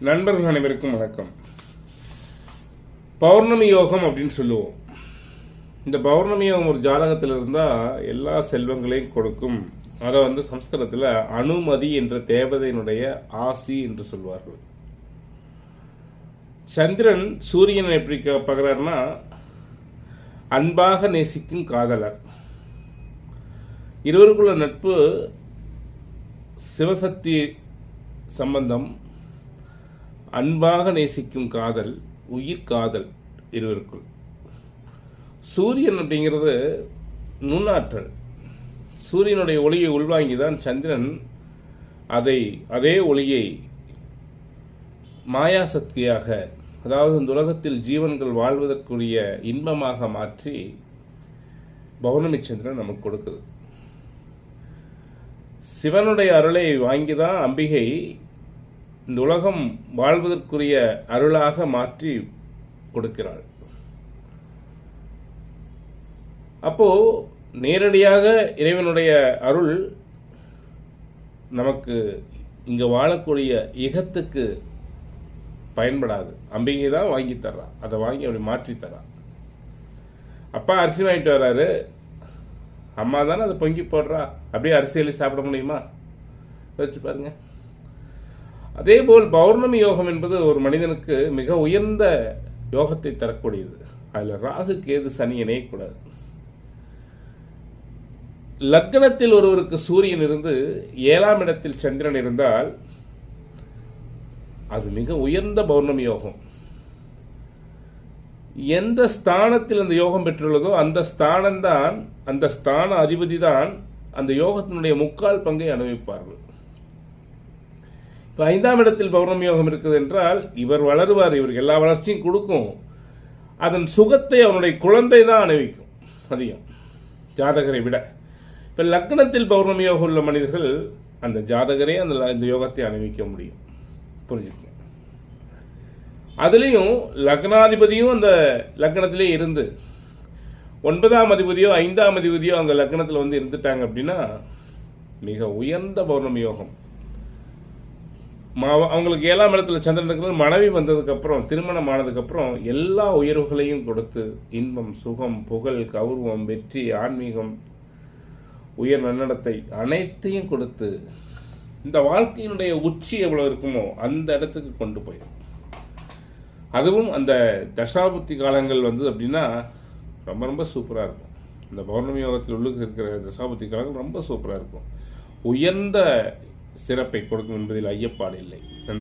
நண்பர்கள் அனைவருக்கும் வணக்கம். பௌர்ணமி யோகம் அப்படின்னு சொல்லுவோம். இந்த பௌர்ணமி யோகம் ஒரு ஜாதகத்தில் இருந்தால் எல்லா செல்வங்களையும் கொடுக்கும். அதை வந்து சம்ஸ்கிருதத்தில் அனுமதி என்ற தேவதையினுடைய ஆசி என்று சொல்வார்கள். சந்திரன் சூரியனை எப்படி க- அன்பாக நேசிக்கும் காதலர். இருவருக்குள்ள நட்பு சிவசக்தி சம்பந்தம் அன்பாக நேசிக்கும் காதல் உயிர் காதல் இருவருக்குள். சூரியன் அப்படிங்கிறது நுண்ணாற்றல். சூரியனுடைய ஒளியை உள்வாங்கி தான் சந்திரன் அதை அதே ஒளியை மாயாசக்தியாக அதாவது இந்த உலகத்தில் ஜீவன்கள் வாழ்வதற்குரிய இன்பமாக மாற்றி பௌர்ணமி சந்திரன் நமக்கு கொடுக்குது. சிவனுடைய அருளை வாங்கி தான் அம்பிகை இந்த உலகம் வாழ்வதற்குரிய அருளாக மாற்றி கொடுக்கிறாள். அப்போ நேரடியாக இறைவனுடைய அருள் நமக்கு இங்க வாழக்கூடிய இகத்துக்கு பயன்படாது. அம்பிகை தான் வாங்கி தர்றா. அதை வாங்கி அப்படி மாற்றி தர்றா. அப்பா அரிசி வாங்கிட்டு வர்றாரு. அம்மா தானே அதை பொங்கி போடுறா. அப்படியே அரிசியில சாப்பிட முடியுமா? வச்சு பாருங்கள் அதே போல் பௌர்ணமி யோகம் என்பது ஒரு மனிதனுக்கு மிக உயர்ந்த யோகத்தை தரக்கூடியது. அதில் ராகு கேது சனி இணையக்கூடாது லக்னத்தில் ஒருவருக்கு சூரியன் இருந்து ஏழாம் இடத்தில் சந்திரன் இருந்தால் அது மிக உயர்ந்த பௌர்ணமி யோகம். எந்த ஸ்தானத்தில் அந்த யோகம் பெற்றுள்ளதோ அந்த ஸ்தானம்தான் அந்த ஸ்தான அதிபதி தான் அந்த யோகத்தினுடைய முக்கால் பங்கை அனுபவிப்பார்கள். இப்போ ஐந்தாம் இடத்தில் பௌர்ணமி யோகம் இருக்குது என்றால் இவர் வளருவார் இவருக்கு எல்லா வளர்ச்சியும் கொடுக்கும். அதன் சுகத்தை அவனுடைய குழந்தை தான் அணிவிக்கும் அதிகம். ஜாதகரை விட. இப்போ லக்னத்தில் பௌர்ணமி யோகம் உள்ள மனிதர்கள் அந்த ஜாதகரே அந்த ல- இந்த யோகத்தை அணிவிக்க முடியும். புரிஞ்சுக்கணும் அதுலேயும் லக்னாதிபதியும் அந்த லக்னத்திலே இருந்து ஒன்பதாம் அதிபதியோ ஐந்தாம் அதிபதியோ அங்கே லக்னத்தில் வந்து இருந்துட்டாங்க அப்படின்னா மிக உயர்ந்த பௌர்ணமி யோகம் அவங்களுக்கு ஏழாம் இடத்துல சந்திரன் இருக்கிறது மனைவி வந்ததுக்கப்புறம் திருமணம் ஆனதுக்கப்புறம் எல்லா உயர்வுகளையும் கொடுத்து இன்பம் சுகம் புகழ் கௌரவம் வெற்றி ஆன்மீகம் உயர் நன்னடத்தை அனைத்தையும் கொடுத்து இந்த வாழ்க்கையினுடைய உச்சி எவ்வளோ இருக்குமோ அந்த இடத்துக்கு கொண்டு போயிடும். அதுவும் அந்த தசாபுத்தி காலங்கள் வந்து அப்படின்னா ரொம்ப ரொம்ப சூப்பராக இருக்கும். இந்த பௌர்ணமி யோகத்தில் உள்ளுக்கு இருக்கிற தசாபுத்தி காலங்கள் ரொம்ப சூப்பராக இருக்கும். உயர்ந்த சிறப்பை கொடுக்கும் என்பதில் ஐயப்பாடு இல்லை. நன்றி.